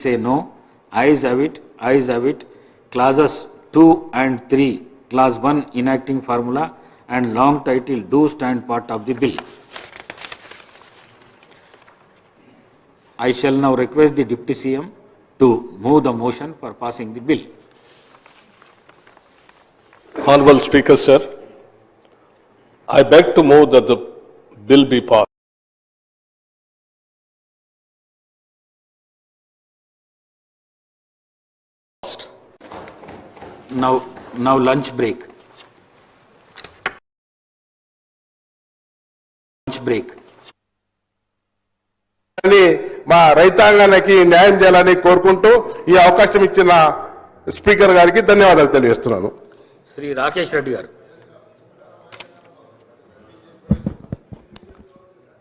say no. Ayes have it, ayes have it. Clauses 2 and 3, clause 1 enacting formula and long title do stand part of the bill. I shall now request the Deputy CM to move the motion for passing the bill. Honorable Speaker, sir, I beg to move that the bill be passed. Now, now lunch break. Lunch break. అని మా రైతాంగానికి న్యాయం చేయాలని కోరుకుంటూ ఈ అవకాశం ఇచ్చిన speaker గారికి ధన్యవాదాలు తెలియజేస్తున్నాను శ్రీ రాకేష్ రెడ్డి గారు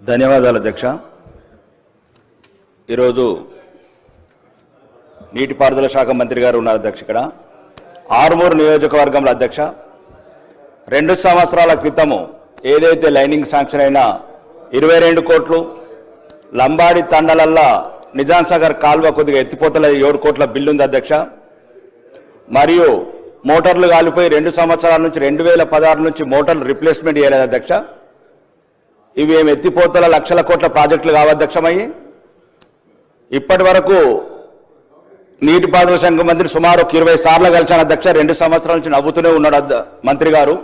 ధన్యవాదాలు అధ్యక్ష ఈరోజు నీటిపారుదల శాఖ మంత్రి గారు ఉన్నారు అధ్యక్ష ఇక్కడ ఆరుమూరు నియోజకవర్గంలో అధ్యక్ష రెండు సంవత్సరాల క్రితము ఏదైతే లైనింగ్ శాంక్షన్ అయినా ఇరవై రెండు కోట్లు లంబాడి తండలల్లా నిజాం సాగర్ కాల్వ కొద్దిగా ఎత్తిపోతల ఏడు కోట్ల బిల్లు ఉంది అధ్యక్ష. మరియు మోటార్లు కాలిపోయి రెండు సంవత్సరాల నుంచి రెండు వేల పదహారు నుంచి మోటార్లు రిప్లేస్మెంట్ చేయలేదు అధ్యక్ష. ఇవి ఏమి ఎత్తిపోతల లక్షల కోట్ల ప్రాజెక్టులు కావధ్యక్షమయ్యి ఇప్పటి వరకు నీటిపారుదల శాఖ మంత్రి సుమారు ఒక ఇరవై సార్లు కలిసిన అధ్యక్ష. రెండు సంవత్సరాల నుంచి నవ్వుతూనే ఉన్నాడు మంత్రి గారు.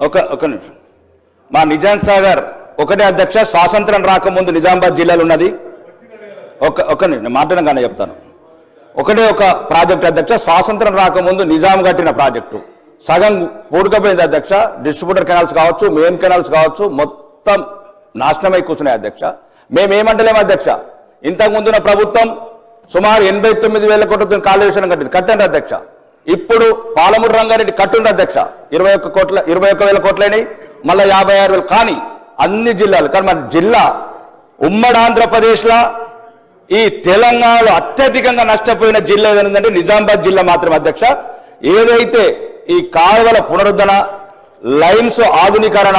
ఒక ఒక నిమిషం. మా నిజాం సాగర్ ఒకటే అధ్యక్ష స్వాతంత్రం రాకముందు నిజామాబాద్ జిల్లాలో ఉన్నది. ఒక ఒక నిమిషం మాట్లాడడం కానీ చెప్తాను. ఒకటే ఒక ప్రాజెక్ట్ అధ్యక్ష స్వాతంత్రం రాకముందు నిజాం కట్టిన ప్రాజెక్టు. సగం పూడకపోయింది అధ్యక్ష. డిస్ట్రిబ్యూటర్ కెనాల్స్ కావచ్చు మెయిన్ కెనాల్స్ కావచ్చు మొత్తం నాశనమై కూర్చున్నాయి అధ్యక్ష. మేమేమంటలేము అధ్యక్ష? ఇంతకు ముందున్న ప్రభుత్వం సుమారు ఎనభై తొమ్మిది వేల కోట్లతో కాళేశ్వరం కట్టింది. కట్టండి అధ్యక్ష. ఇప్పుడు పాలమూరు రంగారెడ్డి కట్టుండి అధ్యక్ష. ఇరవై ఒక్క కోట్ల ఇరవై ఒక్క వేల కోట్లైనవి మళ్ళీ యాభై ఆరు వేలు. కానీ అన్ని జిల్లాలు కానీ మన జిల్లా ఉమ్మడి ఆంధ్రప్రదేశ్లో ఈ తెలంగాణలో అత్యధికంగా నష్టపోయిన జిల్లా ఏంటంటే నిజామాబాద్ జిల్లా మాత్రం అధ్యక్ష. ఏదైతే ఈ కాలువల పునరుద్ధరణ లైన్స్ ఆధునీకరణ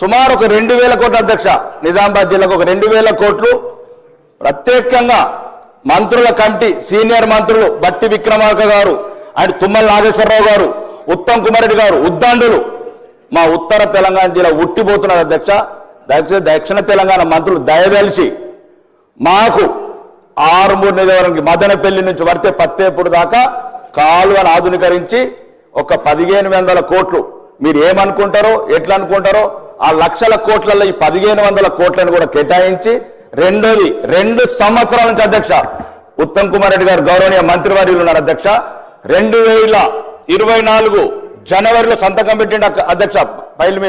సుమారు ఒక రెండు వేల కోట్ల అధ్యక్ష. నిజామాబాద్ జిల్లాకు ఒక రెండు వేల కోట్లు ప్రత్యేకంగా మంత్రుల కమిటీ సీనియర్ మంత్రులు బట్టి విక్రమార్క గారు అండ్ తుమ్మల నాగేశ్వరరావు గారు ఉత్తమ్ కుమార్ రెడ్డి గారు ఉద్దండులు. మా ఉత్తర తెలంగాణ జిల్లా ఉట్టిపోతున్నారు అధ్యక్ష. దక్షిణ దక్షిణ తెలంగాణ మంత్రులు దయదలిచి మాకు ఆరుమూరు నియోజకవర్గానికి మదనపల్లి నుంచి వర్తే పత్తేపుడు దాకా కాలువను ఆధునీకరించి ఒక పదిహేను వందల కోట్లు మీరు ఏమనుకుంటారో ఎట్లా అనుకుంటారో ఆ లక్షల కోట్లలో ఈ పదిహేను వందల కోట్లను కూడా కేటాయించి రెండోది రెండు సంవత్సరాల నుంచి అధ్యక్ష. ఉత్తమ్ కుమార్ రెడ్డి గారు గౌరవనీయ మంత్రివర్యులు ఉన్నారు అధ్యక్ష. రెండు వేల ఇరవై నాలుగు జనవరిలో సంతకం పెట్టిండు అధ్యక్ష. ఫైల్ మీద